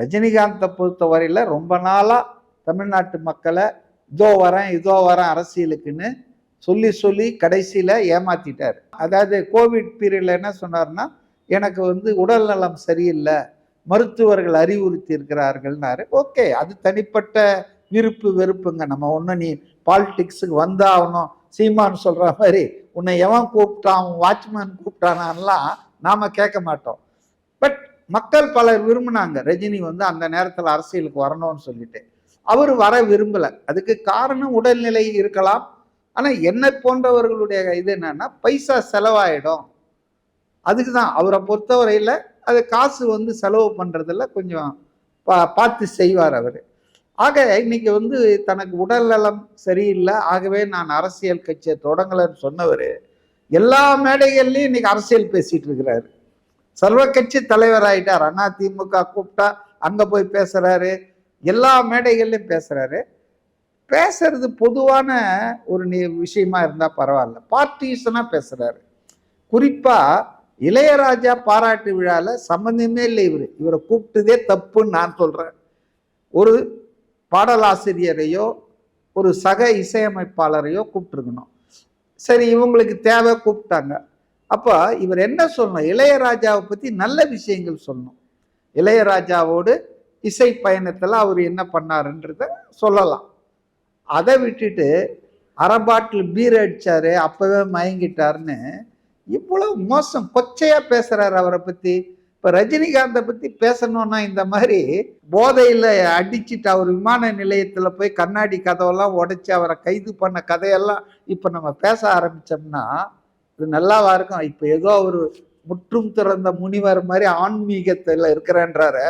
ரஜினிகாந்தை பொறுத்தவரையில் ரொம்ப நாளாக தமிழ்நாட்டு மக்களை இதோ வரேன் இதோ வரேன் அரசியலுக்குன்னு சொல்லி சொல்லி கடைசியில் ஏமாத்திட்டார். அதாவது கோவிட் பீரியடில் என்ன சொன்னார்னா எனக்கு வந்து உடல் நலம் சரியில்லை மருத்துவர்கள் அறிவுறுத்தி இருக்கிறார்கள்னாரு. ஓகே அது தனிப்பட்ட விருப்பு வெறுப்புங்க. நம்ம ஒன்று நீ பாலிடிக்ஸுக்கு வந்தாகணும் சீமான் சொல்கிற மாதிரி உன்னை எவன் கூப்பிட்டான் வாட்ச்மேன் கூப்பிட்டானான்லாம் நாம் கேட்க மாட்டோம். மக்கள் பலர் விரும்பினாங்க. ரஜினி வந்து அந்த நேரத்தில் அரசியலுக்கு வரணும்னு சொல்லிட்டு. அவர் வர விரும்பலை. அதுக்கு காரணம் உடல்நிலை இருக்கலாம். ஆனால் என்னை போன்றவர்களுடைய இது என்னன்னா பைசா செலவாயிடும். அதுக்கு தான் அவரை பொறுத்தவரையில் அது காசு வந்து செலவு பண்ணுறதுல கொஞ்சம் பா பார்த்து செய்வார் அவர். ஆக இன்னைக்கு வந்து தனக்கு உடல் நலம் சரியில்லை. ஆகவே நான் அரசியல் கட்சியை தொடங்கலைன்னு சொன்னவர் எல்லா மேடைகள்லையும் இன்னைக்கு அரசியல் பேசிகிட்டு இருக்கிறாரு. சர்வ கட்சி தலைவர் ஆயிட்டார் அண்ணா திமுக கூப்பிட்டா அங்கே போய் பேசுகிறாரு எல்லா மேடைகள்லையும் பேசுகிறாரு பேசுறது பொதுவான ஒரு நி- விஷயமா இருந்தால் பரவாயில்ல. பார்ட்டிஷனா பேசுகிறாரு குறிப்பாக இளையராஜா பாராட்டு விழாவில் சம்மந்தமே இல்லை இவர். இவரை கூப்பிட்டதே தப்புன்னு நான் சொல்கிறேன் ஒரு பாடலாசிரியரையோ ஒரு சக இசையமைப்பாளரையோ கூப்பிட்டுருக்கணும். சரி இவங்களுக்கு தேவை கூப்பிட்டாங்க. அப்போ இவர் என்ன சொல்லணும்? இளையராஜாவை பற்றி நல்ல விஷயங்கள் சொல்லணும். இளையராஜாவோடு இசை பயணத்தில் அவர் என்ன பண்ணாருன்றத சொல்லலாம். அதை விட்டுட்டு அரை பாட்டில் பீர் அடித்தார் அப்போவே மயங்கிட்டாருன்னு இவ்வளோ மோசம் கொச்சையாக பேசுகிறார் அவரை பற்றி இப்போ ரஜினிகாந்தை பற்றி பேசணும்னா இந்த மாதிரி போதையில் அடிச்சுட்டு அவர் விமான நிலையத்தில் போய் கண்ணாடி கதவெல்லாம் உடச்சி அவரை கைது பண்ண கதையெல்லாம் இப்போ நம்ம பேச ஆரம்பிச்சோம்னா இது நல்லாவா இருக்கும்? இப்போ ஏதோ ஒரு முற்றும் திறந்த முனிவர் மாதிரி ஆன்மீகத்தில் இருக்கிறேன்றாரு.